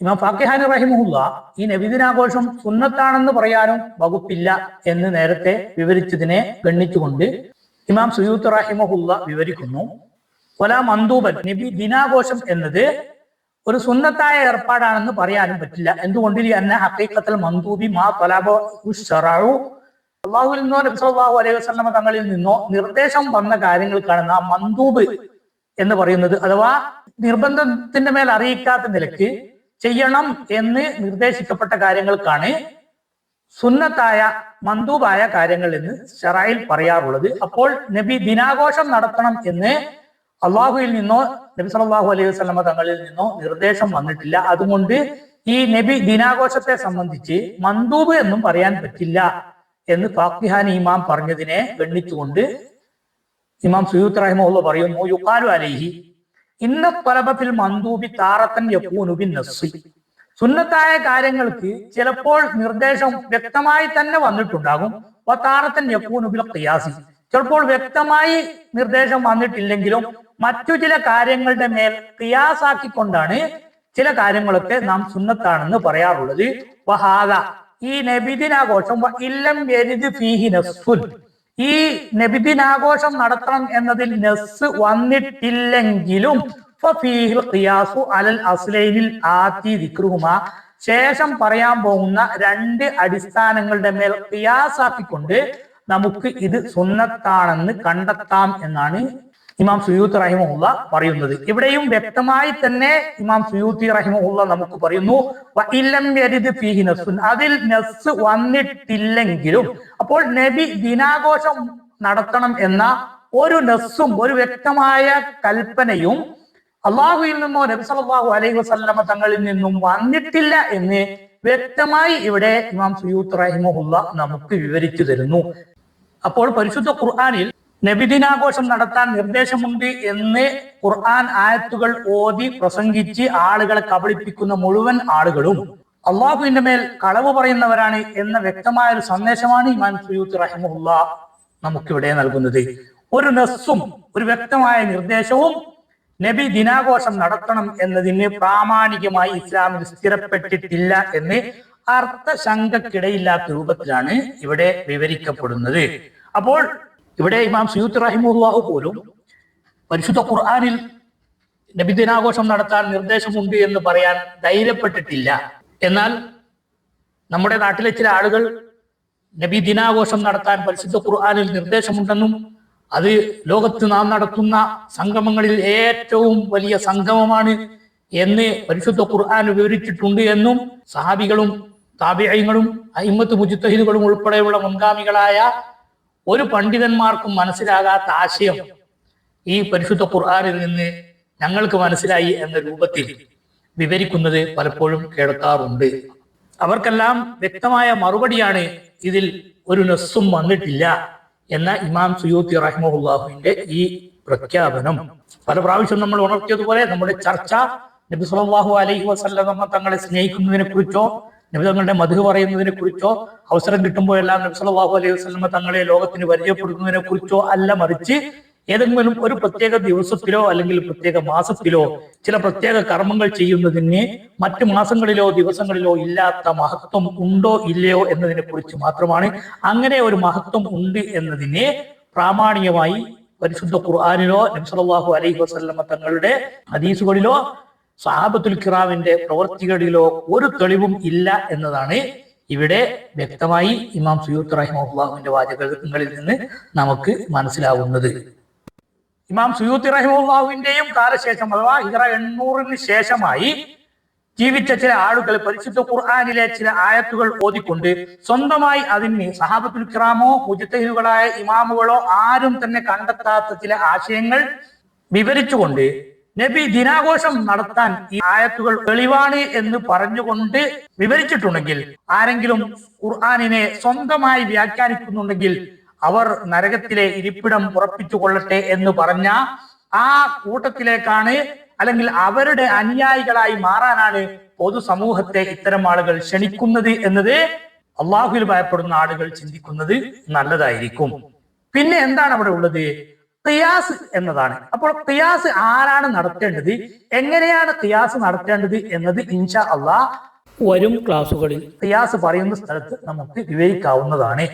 ഇമാം ഫാക്കിഹാൻ റഹിമുല്ല ഈ നബിദിനാഘോഷം സുന്നത്താണെന്ന് പറയാനും വകുപ്പില്ല എന്ന് നേരത്തെ വിവരിച്ചതിനെ ഗണ്ണിച്ചുകൊണ്ട് ഇമാം സുയൂത്ത് റഹിമഹുല്ല വിവരിക്കുന്നു. ഒല മന്ദൂബൻ നബി ദിനാഘോഷം എന്നത് ഒരു സുന്നത്തായ ഏർപ്പാടാണെന്ന് പറയാനും പറ്റില്ല. എന്തുകൊണ്ട്? എന്ന ഹക്കീക്കത്തൽ മന്ദൂബി മാ തൊലാബു അള്ളാഹുവിൽ നിന്നോ നബി സല്ലല്ലാഹു അലൈഹി വസ്ലമ തങ്ങളിൽ നിന്നോ നിർദ്ദേശം വന്ന കാര്യങ്ങൾക്കാണ് നാം മന്ദൂബ് എന്ന് പറയുന്നത് അഥവാ നിർബന്ധത്തിന്റെ മേൽ അറിയിക്കാത്ത നിലയ്ക്ക് ചെയ്യണം എന്ന് നിർദ്ദേശിക്കപ്പെട്ട കാര്യങ്ങൾക്കാണ് സുന്നത്തായ മന്ദൂബായ കാര്യങ്ങൾ എന്ന് ഷറായിൽ പറയാറുള്ളത്. അപ്പോൾ നബി ദിനാഘോഷം നടത്തണം എന്ന് അള്ളാഹുവിൽ നിന്നോ നബി സല്ലല്ലാഹു അലൈഹി വസ്ലമ തങ്ങളിൽ നിന്നോ നിർദ്ദേശം വന്നിട്ടില്ല. അതുകൊണ്ട് ഈ നബി ദിനാഘോഷത്തെ സംബന്ധിച്ച് മന്ദൂബ് എന്നും പറയാൻ പറ്റില്ല എന്ന് ഫാഖിഹാൻ ഇമാം പറഞ്ഞതിനെ ഗണ്ണിച്ചുകൊണ്ട് ഇമാം സുയൂത്ത് റഹിമുള്ള പറയുന്നു യുക്കാലു അലൈഹി ഇന്ന പലബത്തിൽ മന്ദൂബി താറത്തൻ യപ്പൂനുബി നസ്സി. സുന്നത്തായ കാര്യങ്ങൾക്ക് ചിലപ്പോൾ നിർദ്ദേശം വ്യക്തമായി തന്നെ വന്നിട്ടുണ്ടാകും. താറത്തൻ യപ്പൂനുബിൽ ഖിയാസി. ചിലപ്പോൾ വ്യക്തമായി നിർദ്ദേശം വന്നിട്ടില്ലെങ്കിലും മറ്റു ചില കാര്യങ്ങളുടെ മേൽ ക്രിയാസാക്കിക്കൊണ്ടാണ് ചില കാര്യങ്ങളൊക്കെ നാം സുന്നത്താണെന്ന് പറയാറുള്ളത്. ഈ നബിദിനാഘോഷം ഇല്ലം യരിദ് ഫീഹി നസ്സുൻ ഈ നബിദിനാഘോഷം നടത്തണം എന്നതിൽ നെസ് വന്നിട്ടില്ലെങ്കിലും അലൽ അസ്ലൈനിൽ ആത്തി ദിക്റുഹുമ. ശേഷം പറയാൻ പോകുന്ന രണ്ട് അടിസ്ഥാനങ്ങളുടെ മേൽ ഖിയാസാക്കിക്കൊണ്ട് നമുക്ക് ഇത് സുന്നത്താണെന്ന് കണ്ടെത്താം എന്നാണ് ഇമാം സുയൂത്ത് റഹിമുള്ള പറയുന്നത് ഇവിടെയും വ്യക്തമായി തന്നെ ഇമാം സുയൂത്തി റഹിമുള്ള നമുക്ക് പറയുന്നു. അതിൽ നസ് വന്നിട്ടില്ലെങ്കിലും അപ്പോൾ നബി ദിനാഘോഷം നടത്തണം എന്ന ഒരു നസ്സും ഒരു വ്യക്തമായ കൽപ്പനയും അള്ളാഹുവിൽ നിന്നോ നബി സല്ലല്ലാഹു അലൈഹി വസല്ലമ തങ്ങളിൽ നിന്നും വന്നിട്ടില്ല എന്ന് വ്യക്തമായി ഇവിടെ ഇമാം സുയൂത്ത് റഹിമുള്ള നമുക്ക് വിവരിച്ചു തരുന്നു അപ്പോൾ പരിശുദ്ധ ഖുർആനിൽ നബിദിനാഘോഷം നടത്താൻ നിർദ്ദേശമുണ്ട് എന്ന് ഖുർആൻ ആയത്തുകൾ ഓതി പ്രസംഗിച്ച് ആളുകളെ കബളിപ്പിക്കുന്ന മുഴുവൻ ആളുകളും. അള്ളാഹുവിന്റെ മേൽ കളവ് പറയുന്നവരാണ് എന്ന വ്യക്തമായ ഒരു സന്ദേശമാണ് ഇമാൻ സുയൂത്ത് റഹിമുല്ല നമുക്കിവിടെ നൽകുന്നത്. ഒരു നെസ്സും ഒരു വ്യക്തമായ നിർദ്ദേശവും നബി ദിനാഘോഷം നടത്തണം എന്നതിന് പ്രാമാണികമായി ഇസ്ലാമിൽ സ്ഥിരപ്പെട്ടിട്ടില്ല എന്ന് അർത്ഥശങ്കക്കിടയില്ലാത്ത രൂപത്തിലാണ് ഇവിടെ വിവരിക്കപ്പെടുന്നത്. അപ്പോൾ ഇവിടെ ഇമാം സയൂത്ത് റഹിമുല്ലാഹു പോലും പരിശുദ്ധ ഖുർആാനിൽ നബി ദിനാഘോഷം നടത്താൻ നിർദ്ദേശമുണ്ട് എന്ന് പറയാൻ ധൈര്യപ്പെട്ടിട്ടില്ല. എന്നാൽ നമ്മുടെ നാട്ടിലെ ചില ആളുകൾ നബി ദിനാഘോഷം നടത്താൻ പരിശുദ്ധ ഖുർആാനിൽ നിർദ്ദേശമുണ്ടെന്നും അത് ലോകത്ത് നാം നടത്തുന്ന സംഗമങ്ങളിൽ ഏറ്റവും വലിയ സംഗമമാണ് എന്ന് പരിശുദ്ധ ഖുർആൻ വിവരിച്ചിട്ടുണ്ട് എന്നും സഹാബികളും താബിയങ്ങളും അഹിമത്ത് മുജിത്തഹിദുകളും ഉൾപ്പെടെയുള്ള മുൻഗാമികളായ ഒരു പണ്ഡിതന്മാർക്കും മനസ്സിലാകാത്ത ആശയം ഈ പരിശുദ്ധ ഖുർആാനിൽ നിന്ന് ഞങ്ങൾക്ക് മനസ്സിലായി എന്ന രൂപത്തിൽ വിവരിക്കുന്നത് പലപ്പോഴും കേൾക്കാറുണ്ട്. അവർക്കെല്ലാം വ്യക്തമായ മറുപടിയാണ് ഇതിൽ ഒരു നസ്സും വന്നിട്ടില്ല എന്ന ഇമാം സുയൂത്തി റഹ്മുല്ലാഹുവിന്റെ ഈ പ്രഖ്യാപനം. പല പ്രാവശ്യം നമ്മൾ ഉണർത്തിയതുപോലെ നമ്മുടെ ചർച്ച നബി സല്ലല്ലാഹു അലൈഹി വസല്ലമ തങ്ങളെ സ്നേഹിക്കുന്നതിനെ കുറിച്ചോ നബി തങ്ങളുടെ മധു പറയുന്നതിനെ കുറിച്ചോ അവസരം കിട്ടുമ്പോഴെല്ലാം നബ്സലാഹു അലൈഹി വസ്ലമ തങ്ങളെ ലോകത്തിന് പരിചയപ്പെടുത്തുന്നതിനെ കുറിച്ചോ അല്ല മറിച്ച് ഏതെങ്കിലും ഒരു പ്രത്യേക ദിവസത്തിലോ അല്ലെങ്കിൽ പ്രത്യേക മാസത്തിലോ ചില പ്രത്യേക കർമ്മങ്ങൾ ചെയ്യുന്നതിന് മറ്റു മാസങ്ങളിലോ ദിവസങ്ങളിലോ ഇല്ലാത്ത മഹത്വം ഉണ്ടോ ഇല്ലയോ എന്നതിനെ കുറിച്ച് മാത്രമാണ് അങ്ങനെ ഒരു മഹത്വം ഉണ്ട് എന്നതിനെ പ്രാമാണികമായി പരിശുദ്ധ ഖുർആാനിലോ നബ്സലാഹു അലൈഹി വസ്ലമ തങ്ങളുടെ ഹദീസുകളിലോ സഹാബത്തുൽ കിറാമിന്റെ പ്രവർത്തികളിലോ ഒരു തെളിവും ഇല്ല എന്നതാണ് ഇവിടെ വ്യക്തമായി ഇമാം സുയൂത്ത് റഹിമുല്ലാഹുവിന്റെ വാചകങ്ങളിൽ നിന്ന് നമുക്ക് മനസ്സിലാവുന്നത്. ഇമാം സുയൂത്ത് റഹിമുല്ലാഹുവിന്റെയും കാലശേഷം അഥവാ ഹിറ എണ്ണൂറിന് ശേഷമായി ജീവിച്ച ചില ആളുകൾ പരിശുദ്ധ ഖുർആാനിലെ ചില ആയത്തുകൾ ഓതിക്കൊണ്ട് സ്വന്തമായി അതിന് സഹാബത്തുൽ കിറാമോ മുജിത്തഹിനുകളായ ഇമാമുകളോ ആരും തന്നെ കണ്ടെത്താത്ത ചില ആശയങ്ങൾ വിവരിച്ചുകൊണ്ട് നബി ദിനാഘോഷം നടത്താൻ ഈ ആയത്തുകൾ തെളിവാണ് എന്ന് പറഞ്ഞുകൊണ്ട് വിവരിച്ചിട്ടുണ്ടെങ്കിൽ ആരെങ്കിലും ഖുർആാനിനെ സ്വന്തമായി വ്യാഖ്യാനിക്കുന്നുണ്ടെങ്കിൽ അവർ നരകത്തിലെ ഇരിപ്പിടം ഉറപ്പിച്ചു കൊള്ളട്ടെ എന്ന് പറഞ്ഞ ആ കൂട്ടത്തിലേക്കാണ് അല്ലെങ്കിൽ അവരുടെ അനുയായികളായി മാറാനാണ് പൊതുസമൂഹത്തെ ഇത്തരം ആളുകൾ ക്ഷണിക്കുന്നത് എന്നത് അള്ളാഹുവിൽ ഭയപ്പെടുന്ന ആളുകൾ ചിന്തിക്കുന്നത് നല്ലതായിരിക്കും. പിന്നെ എന്താണ് അവിടെ ഉള്ളത്? ഖിയാസ് എന്നതാണ്. അപ്പോൾ ഖിയാസ് ആരാണ് നടത്തേണ്ടത്? എങ്ങനെയാണ് ഖിയാസ് നടത്തേണ്ടത് എന്നത് ഇൻഷാ അള്ളാഹ് വരും ക്ലാസ്സുകളിൽ. ഖിയാസ് പറയുന്ന സ്ഥലത്ത് നമുക്ക് വിവരിക്കാവുന്നതാണ്.